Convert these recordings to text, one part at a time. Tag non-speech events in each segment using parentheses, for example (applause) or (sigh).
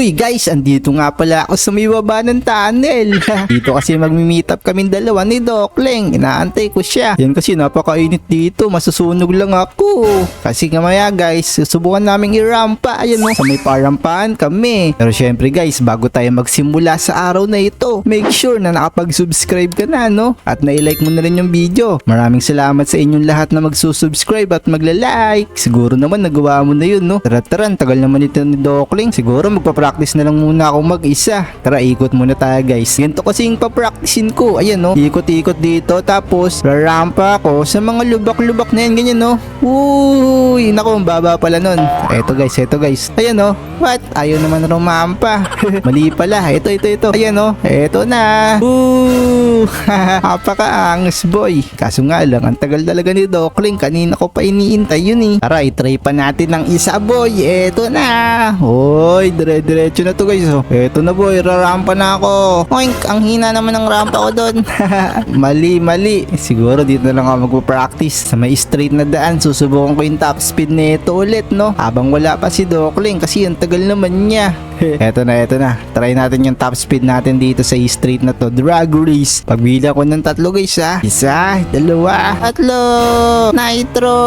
Uy guys, andito nga pala ako sa baba ng tunnel. (laughs) dito kasi magmi-meet up kami dalawa ni Dokling. Inaantay ko siya. Yan kasi napakainit dito. Masusunog lang ako. Kasi kamaya guys, susubukan naming irampa. Ayan no, sa may parampaan kami. Pero syempre guys, bago tayo magsimula sa araw na ito, make sure na nakapag-subscribe ka na no. At na-like mo na rin yung video. Maraming salamat sa inyong lahat na magsusubscribe at magla-like. Siguro naman nagawa mo na yun no. Tara tara, tagal naman ito ni Dokling. Siguro magpa-practice na lang muna ako mag-isa. Tara, ikot muna tayo guys. Ganito kasi yung pa-practicein ko. Ayan no, ikot-ikot dito. Tapos, rarampa ako sa mga lubak-lubak na yan. Ganyan no. Uy, naku, ang baba pala nun. Eto guys, eto guys. Ayan no. What? Ayaw naman rumampa. (laughs) Mali pala. Ito, ito, ito. Ayan no. Eto na. Woo! (laughs) Apaka-angas boy. Kaso nga lang, ang tagal talaga ni Dokling. Kanina ko pa iniintay yun eh. Tara, itry pa natin ng isa boy. Eto na. Hoy, dire-diretso na to guys. Oh. Eto na boy, rarampa na ako. Oink, ang hina naman ng rampa ko doon. (laughs) mali, mali. Siguro dito na lang ako magpo-practice. Sa may straight na daan, susubukan ko yung top speed nito ulit, no? Habang wala pa si Dokling kasi ang tagal naman niya. (laughs) eto na, eto na. Try natin yung top speed natin dito sa straight na to. Drag race. Pagbila ko ng tatlo guys ha. Isa, dalawa, tatlo. Nitro.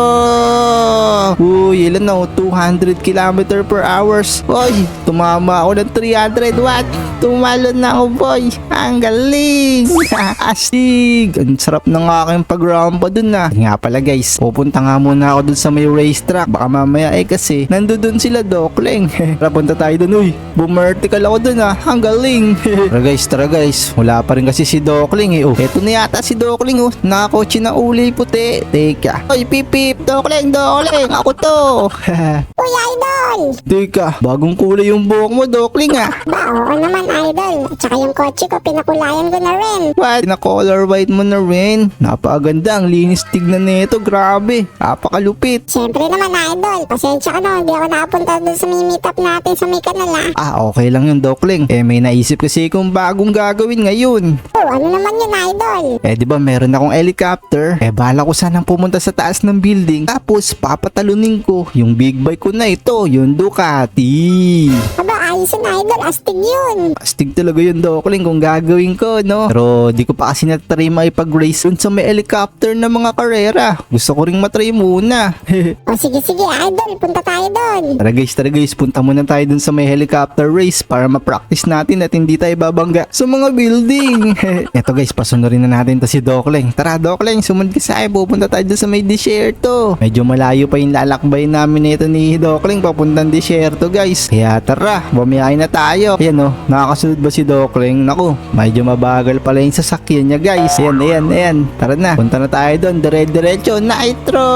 Uy, ilan na? oh? 200 km per hours. Uy, tumama ako ng 300 watt. Tumalon na ako boy. Ang galing. (laughs) Astig. Ang sarap ng aking pagrampa dun na. Nga pala guys, pupunta nga muna ako dun sa may racetrack. Baka mamaya eh kasi nandun sila Dokling. (laughs) Tara punta tayo dun. Uy, bumertical ako dun ah. Ang galing. (laughs) tara guys, tara guys. Wala pa rin kasi si Dokling eh. Oh, eto na yata si Dokling oh. Nakakotse na uli puti. Teka. Uy, pipip. Dokling, Dokling. Ako to. Uy, idol! Teka, bagong kulay yung buhok mo, Dokling ah. Ba, oo naman, idol. At saka yung kotse ko, pinakulayan ko na rin. What? Na-color white mo na rin. Napakaganda. Ang linis tignan nito. Grabe. Napakalupit. Siyempre naman, idol. Pasensya ka na, hindi ako nakapunta doon sa may meet up natin sa may kanala. Ah, okay lang yun, Dokling. Eh, may naisip kasi kung bagong gagawin ngayon. Oh, ano naman yun, idol? Eh, di ba meron akong helicopter? Eh, bala ko sanang pumunta sa taas ng building. Tapos, papatalunin ko yung big bike ko na ito, yung Ducati. Aba, ayos yun, idol. Astig yun. Astig talaga yun, Dokling, kung gagawin ko, no? Pero, di ko pa kasi natry maipag-race dun sa may helicopter na mga karera. Gusto ko ring matry muna. (laughs) O sige, sige, idol. Punta tayo doon. Tara guys, tara guys, punta muna tayo dun sa may helicopter race para ma-practice natin at hindi tayo babangga sa mga building. (laughs) Eto guys, pasunurin na natin to si Dokling. Tara Dokling, sumunod ka sa akin, pupunta tayo dun sa may desierto. Medyo malayo pa yung lalakbay namin nito ni Dokling papuntang desierto guys. Kaya tara, bumiyahin na tayo. Ayan oh, nakakasunod ba si Dokling? Naku, medyo mabagal pala yung sasakyan niya guys. Ayan, ayan, ayan. Tara na, punta na tayo dun, dire-diretso, Nitro!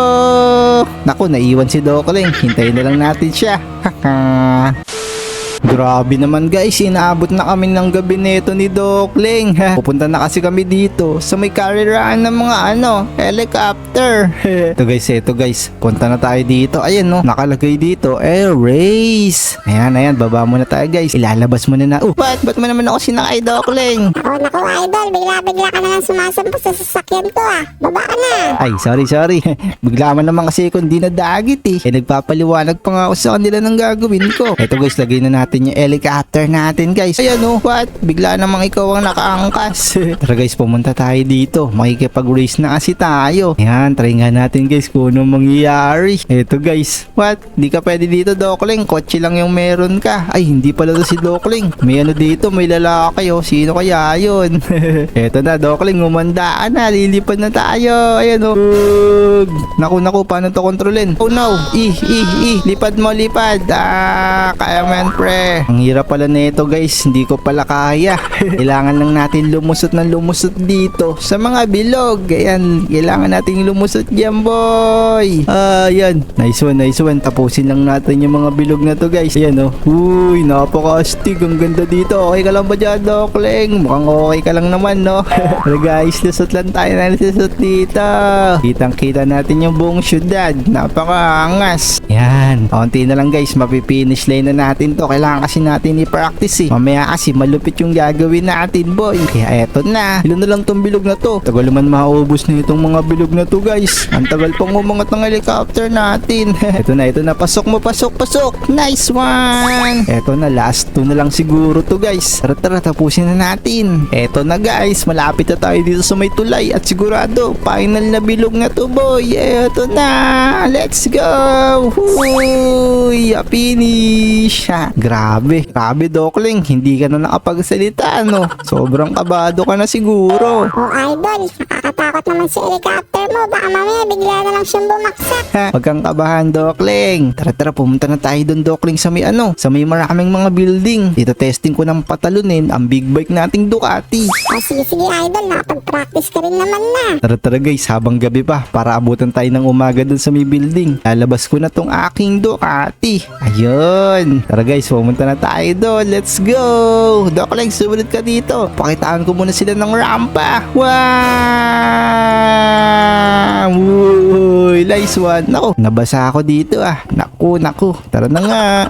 Naku, naiwan si Dokling. Hintayin na lang natin siya. Grabe naman guys, inaabot na kami ng gabi nito ni Dokling. (laughs) Pupunta na kasi kami dito sa may kariraan ng mga ano, helicopter. (laughs) ito guys, ito guys. Punta na tayo dito. Ayan no, nakalagay dito, air race. Ayan, ayan, baba muna tayo guys. Ilalabas mo na. Oh, ba't, ba't mo naman ako sinakay Dokling? Ako, naku, idol. Bigla-bigla ka na lang sumasampo sa sasakyan ko, ah. Baba ka na. Ay, sorry, sorry. (laughs) Bigla man naman kasi kung di na dagit eh. Eh, nagpapaliwanag pa nga ako sa kanila ng gagawin ko. Eto guys, lagay na natin yung helicopter natin guys. Ayan oh, what? Bigla namang ikaw ang nakaangkas. (laughs) Tara guys, pumunta tayo dito. Makikipag-race na kasi tayo. Ayan, try nga natin guys kung ano mangyayari. Eto guys, what? Di ka pwede dito, Dokling. Kotse lang yung meron ka. Ay, hindi pala to si Dokling. May ano dito, may lalaki oh. Sino kaya yun? (laughs) Eto na, Dokling, umanda ka na. Lilipad na tayo. Ayan oh. Naku, naku, paano to kontrolin? Oh no. Ih, ih, ih. Lipad mo, lipad. Ah, kaya mo yan, pre. Ang hirap pala nito, guys. Hindi ko pala kaya. (laughs) kailangan lang natin lumusot ng lumusot dito sa mga bilog. Ayan, kailangan nating lumusot dyan, boy. Ah, yan. Nice one, nice one. Tapusin lang natin yung mga bilog na to, guys. Ayan, oh. Uy, napaka-astig. Ang ganda dito. Okay ka lang ba dyan, Dokling? Mukhang okay ka lang naman, no? (laughs) Pero guys, lusot lang tayo na lusot dito. Kitang-kita natin yung buong syudad. Napaka-angas. Yan. Konti na lang guys, mapipinish line na natin to. Kailangan kasi natin i-practice eh. Mamaya kasi malupit yung gagawin natin boy. Kaya eto na. Ilan na lang tong bilog na to. Tagal naman maubos na itong mga bilog na to guys. Ang tagal pang umangat ng helicopter natin. (laughs) eto na, eto na. Pasok mo, pasok, pasok. Nice one. Eto na, last two na lang siguro to guys. Tara, tara, tapusin na natin. Eto na guys, malapit na tayo dito sa may tulay. At sigurado, final na bilog na to boy. Eto na. Let's go. Huy, finish. Ha, grabe. Grabe, Dokling. Hindi ka na nakapagsalita, no? Sobrang kabado ka na siguro. Oh, idol, nakakatakot naman si helicopter mo. Baka mamaya bigla na lang siyang bumaksak. Ha, Huwag kang kabahan, Dokling. Tara, tara, pumunta na tayo doon, Dokling, sa may ano, sa may maraming mga building. Dito testing ko ng patalunin ang big bike nating Ducati. Oh, sige, sige, idol, nakapag-practice ka rin naman na. Tara, tara guys, habang gabi pa, para abutan tayo ng umaga doon sa may building. Lalabas ko na tong aking Ducati. Ayun. Tara guys, pumunta na tayo doon. Let's go! Dokling, sumunod ka dito. Pakitaan ko muna sila ng rampa. Wow! Uy, nice one. Naku, nabasa ako dito ah. Naku, naku. Tara na nga.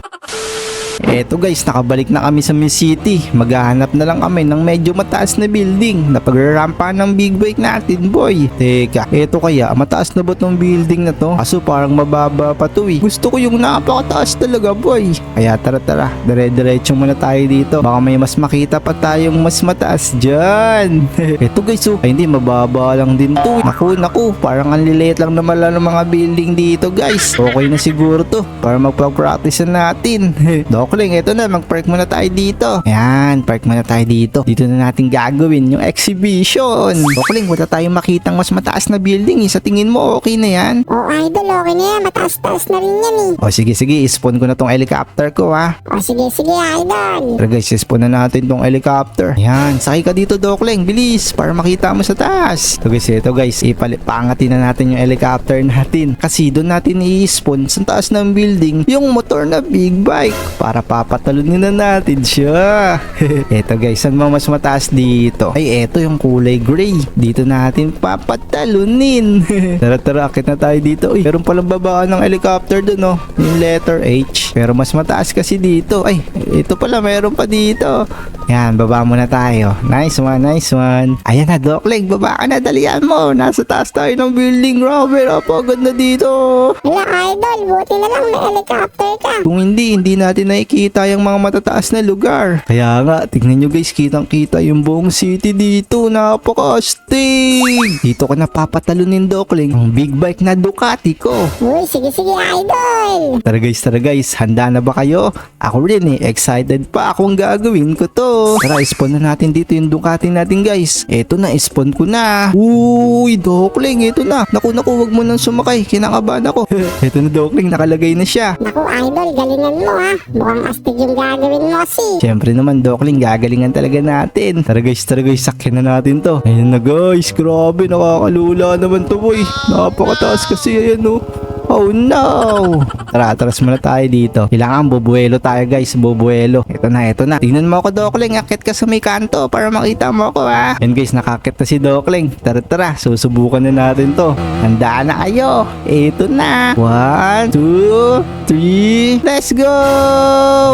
Eto guys, nakabalik na kami sa Miss City. Maghahanap na lang kami ng medyo mataas na building na pagrampa ng big bike natin, boy. Teka, eto kaya, mataas na ba tong building na to? Kaso parang mababa pa to eh. Gusto ko yung napakataas talaga, boy. Kaya tara tara, dire-diretso muna tayo dito. Baka may mas makita pa tayong mas mataas dyan. (laughs) eto guys, oh. Ay hindi, mababa lang din to. eh. Naku, naku, parang ang liliit lang naman lang ng mga building dito, guys. Okay na siguro to para magpa-practice na natin. (laughs) Dokling, eto na, mag-park muna tayo dito. Ayan, park muna tayo dito. Dito na natin gagawin yung exhibition. Dokling, wala tayong makitang mas mataas na building. eh. Sa tingin mo, okay na yan? Oh, idol, okay na yan. Mataas-taas na rin yan eh. O sige, sige, ispawn ko na tong helicopter ko ha. Oh, sige, sige, idol. Tara guys, ispawn na natin tong helicopter. Ayan, sakay ka dito, Dokling. Bilis, para makita mo sa taas. Ito guys, ito guys, ipalit, pangatin na natin yung helicopter natin. Kasi doon natin i-spawn sa taas ng building yung motor na big bike. Para papatalunin na natin siya. (laughs) eto guys, saan mo mas mataas dito? Ay, eto yung kulay gray. Dito natin papatalunin. (laughs) tara, tara, akit na tayo dito. Uy, meron palang babaan ng helicopter doon, no? Yung letter H. Pero mas mataas kasi dito. Ay, ito pala, meron pa dito. Yan, baba muna tayo. Nice one, nice one. Ayan na, Dokling, baba ka na, dalian mo. Nasa taas tayo ng building, Robert. Apa, ganda dito. Hala, idol, buti na lang may helicopter ka. Kung hindi, hindi natin nakikita yung mga matataas na lugar. Kaya nga, tignan nyo guys, kitang-kita yung buong city dito. Napaka-astig! Dito ko napapatalunin, Dokling, ang big bike na Ducati ko. Uy, sige, sige, idol. Tara guys, tara guys, handa na ba kayo? Ako rin eh, excited pa akong gagawin ko to. Tara, spawn na natin dito yung Ducati natin guys. Eto na, spawn ko na. Uy, Dokling, eto na. Naku, naku, wag mo nang sumakay, kinakabahan ako. (laughs) eto na Dokling, nakalagay na siya. Naku, idol, galingan mo ha. Mukhang astig yung gagawin mo si. Siyempre naman, Dokling, gagalingan talaga natin. Tara guys, tara guys, sakyan na natin to. Ayun na guys, grabe, nakakalula naman to boy. Napakataas kasi, ayan oh. Oh no! Tara, atras muna tayo dito. Kailangan bubuelo tayo guys, bubuelo. Ito na, ito na. Tingnan mo ako Dokling, akit ka sa may kanto para makita mo ako ha. Yan guys, nakakit na si Dokling. Tara, tara, susubukan na natin to. Handa na kayo. Ito na. One, two, three, let's go!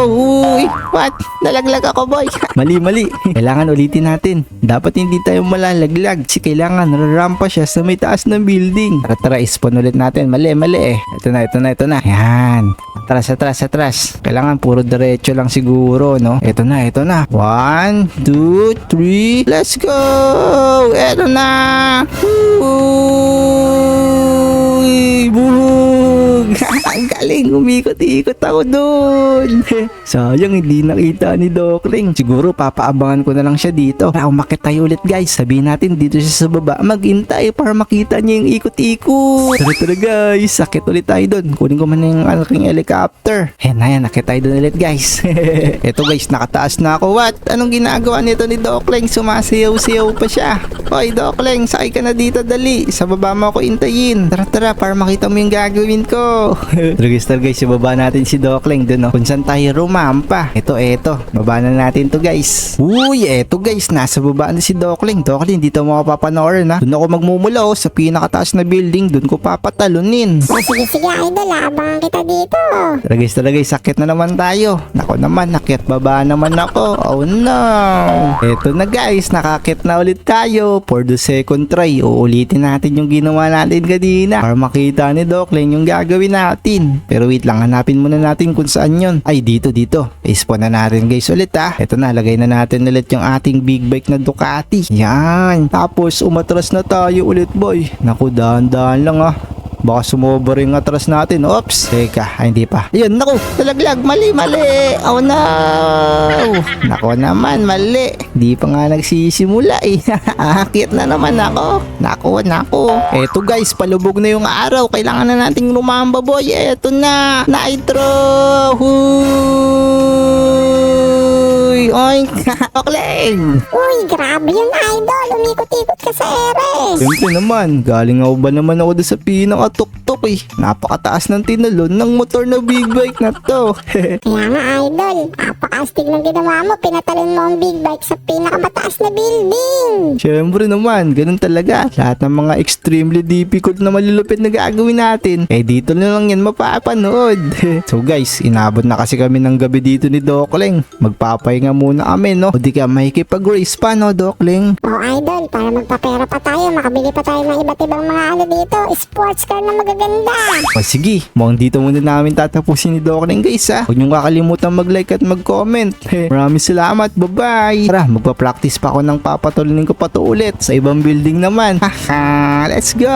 Uy, what? Nalaglag ako boy. (laughs) mali, mali. Kailangan ulitin natin. Dapat hindi tayo malalaglag. Kasi kailangan rarampa siya sa may taas ng building. Tara, tara, ispawn ulit natin. Mali, mali eh. Ito na, ito na, ito na. Yan. Atras, atras, atras. Kailangan puro diretso lang siguro, no? Ito na, ito na. One, two, three. Let's go! Ito na! Uy! Buhog! Ang galing! Umikot-ikot ako doon! (laughs) Sayang, hindi nakita ni Dokling. Siguro, papaabangan ko na lang siya dito. Para umakit tayo ulit, guys. Sabihin natin dito siya sa baba. Maghintay para makita niya yung ikot-ikot. Tara, tara, guys. Sakit ulit tayo doon. Kunin ko man yung aking helicopter. Ayan na yan, nakit tayo doon ulit, guys. (laughs) Eto, guys, nakataas na ako. What? Anong ginagawa nito ni Dokling? Sumasayaw-sayaw pa siya. Hoy, Dokling, sakay ka na dito, dali. Sa baba mo ako intayin. Tara, tara, para makita mo yung gagawin ko. (laughs) Pero guys, ibaba natin si Dokling dun, no? Kung saan tayo rumampa. Ito, ito. Baba na natin to guys. Uy, eto guys, nasa baba na si Dokling. Dokling, dito mo ako papanoorin, ha? Doon ako magmumula, oh, sa pinakataas na building. Doon ko papatalunin. Sige sige idol, abangan kita dito. Guys, tara guys, sakit na naman tayo. Nako naman, nakit baba naman ako. Oh no. Eto na guys, nakakit na ulit tayo. For the second try, uulitin natin yung ginawa natin kanina. Para makita ni Dokling yung gagawin natin. Pero wait lang, hanapin muna natin kung saan yun. Ay, dito, dito. I-spawn na natin guys ulit ah. Eto na, lagay na natin ulit yung ating big bike na Ducati. Yan. Tapos, umatras na tayo ulit boy. Naku, dahan-dahan lang ah. Baka sumobra yung atras natin. Oops. Teka, ay, hindi pa. Ayun, naku. Talaglag. Mali, mali. Oh no. Nako naman, mali. Di pa nga nagsisimula eh. (laughs) Akit na naman ako. Nako, nako. Eto guys, palubog na yung araw. Kailangan na nating lumamba boy. Eto na. Nitro. Huy. Oink. (laughs) Okleng. Uy, grabe yun idol, umikot-ikot ka sa ere. Siyempre naman, galing ako ba naman ako sa pinakatuktok eh. Napakataas ng tinalon ng motor na big bike na to. (laughs) Kaya nga idol, apakastig ng ginawa mo, pinatalon mo ang big bike sa pinakamataas na building. Siyempre naman, ganun talaga. Lahat ng mga extremely difficult na malulupit na gagawin natin, eh dito na lang yan mapapanood. (laughs) so guys, inabot na kasi kami ng gabi dito ni Dokling. Magpapahinga muna kami, no? O di ka makikipag-race pa, no, Dokling? O idol, para magpapera pa tayo, makabili pa tayo ng iba't ibang mga ano dito, sports car na magaganda. O sige, mukhang dito muna namin tatapusin ni Dokling guys ha. Huwag niyong kakalimutan mag-like at mag-comment. (laughs) Maraming salamat, bye-bye. Tara, magpa-practice pa ako ng papatulunin ko pa to ulit sa ibang building naman. Haha, (laughs) let's go!